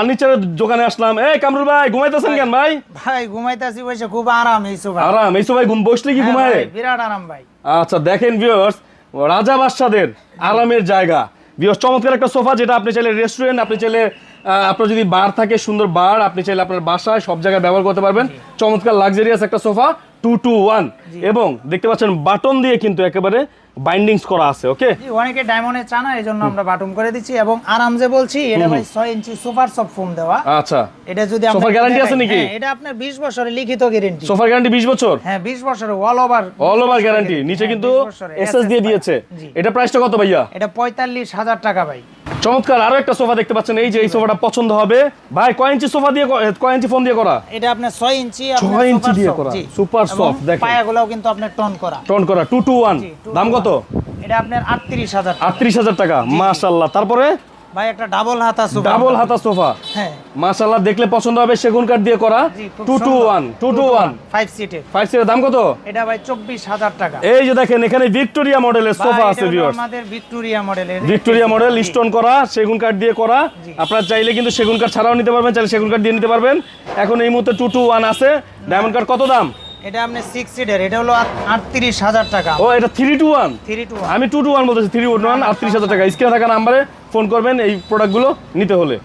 ফার্নিচারের দোকানে আসলাম। এই কামরুল ভাই ঘুমাইতেছেন কেন ভাই? ভাই ঘুমাইতেছি বসে খুব আরাম এই সোফা আরাম এই সবাই ঘুম বসলে কি হ্যাঁ ঘুমায়? ভাই, বিরাট আরাম ভাই। আচ্ছা দেখেন ভিউয়ার্স রাজা বাদশাদের আরামের জায়গা। ভিউয়ার্স চমৎকার একটা সোফা যেটা আপনি চাইলে রেস্টুরেন্ট আপনি চাইলে আহ, আপনার যদি বার থাকে সুন্দর বার আপনি চাইলে আপনার বাসায় সব জায়গায় ব্যবহার করতে পারবেন। চমৎকার লাক্সারিয়াস একটা সোফা। টু টু ওয়ান এবং দেখতে পাচ্ছেন বাটন দিয়ে কিন্তু একেবারে বাইন্ডিংস করা আছে ওকে অনেকে ডায়মন্ডের চানা এই জন্য আমরা বাটুম করে দিচ্ছি এবং আরাম যে বলছি এটা ভাই ছয় ইঞ্চি সুপার সফট ফোম দেওয়া। আচ্ছা। এটা যদি সোফার গ্যারান্টি আছে নাকি? হ্যাঁ, এটা আপনার বিশ বছরের লিখিত গ্যারেন্টি সোফার গ্যারান্টি বিশ বছর? হ্যাঁ বিশ বছরের all over all over guarantee নিচে কিন্তু এসএস দিয়ে দিয়েছে। এটা প্রাইসটা কত ভাইয়া? এটা পঁয়তাল্লিশ হাজার টাকা ভাই। চমৎকার আরও একটা সোফা দেখতে পাচ্ছেন। এই যে এই সোফাটা পছন্দ হবে। ভাই কয় ইঞ্চি সোফা দিয়ে কয় ইঞ্চি ফোন দিয়ে করা? এটা আপনার ছয় ইঞ্চি ছয় ইঞ্চি দিয়ে করা, সুপার সফট দেখেন। পায়াগুলোও কিন্তু আপনার টন করা। টন করা টু টু ওয়ান দাম কত? এটা আপনার আটত্রিশ হাজার টাকা। আটত্রিশ হাজার টাকা মাশাল্লাহ তারপরে? ভাই একটা ডাবল হাতা সোফা ডাবল হাতা সোফা হ্যাঁ। মাশাল্লাহ দেখলে পছন্দ হবে সেগুন কাঠ দিয়ে করা। জি, খুব two two one two two one five সিটের ফাইভ সিটের দাম কত? এটা ভাই চব্বিশ হাজার টাকা। এই যে দেখেন এখানে ভিক্টোরিয়া মডেলের সোফা আছে ভিউয়ার্স আমাদের ভিক্টোরিয়া মডেলের ভিক্টোরিয়া মডেল স্টোন করা সেগুন কাঠ দিয়ে করা। আপনারা চাইলে কিন্তু সেগুন কাঠ ছাড়াও নিতে পারবেন চাইলে সেগুন কাঠ দিয়ে নিতে পারবেন। এখন এই মুহূর্তে টু টু ওয়ান আছে। ডায়মন্ড কাঠ কত দাম? এটা আপনি সিক্স সিটার এটা হলো আটত্রিশ হাজার টাকা। ও এটা three two one three two আমি টু টু ওয়ান বলতেছি থ্রি ওয়ান আটত্রিশ হাজার টাকা। স্ক্রিনে থাকা নাম্বারে ফোন করবেন এই প্রোডাক্টগুলো নিতে হলে।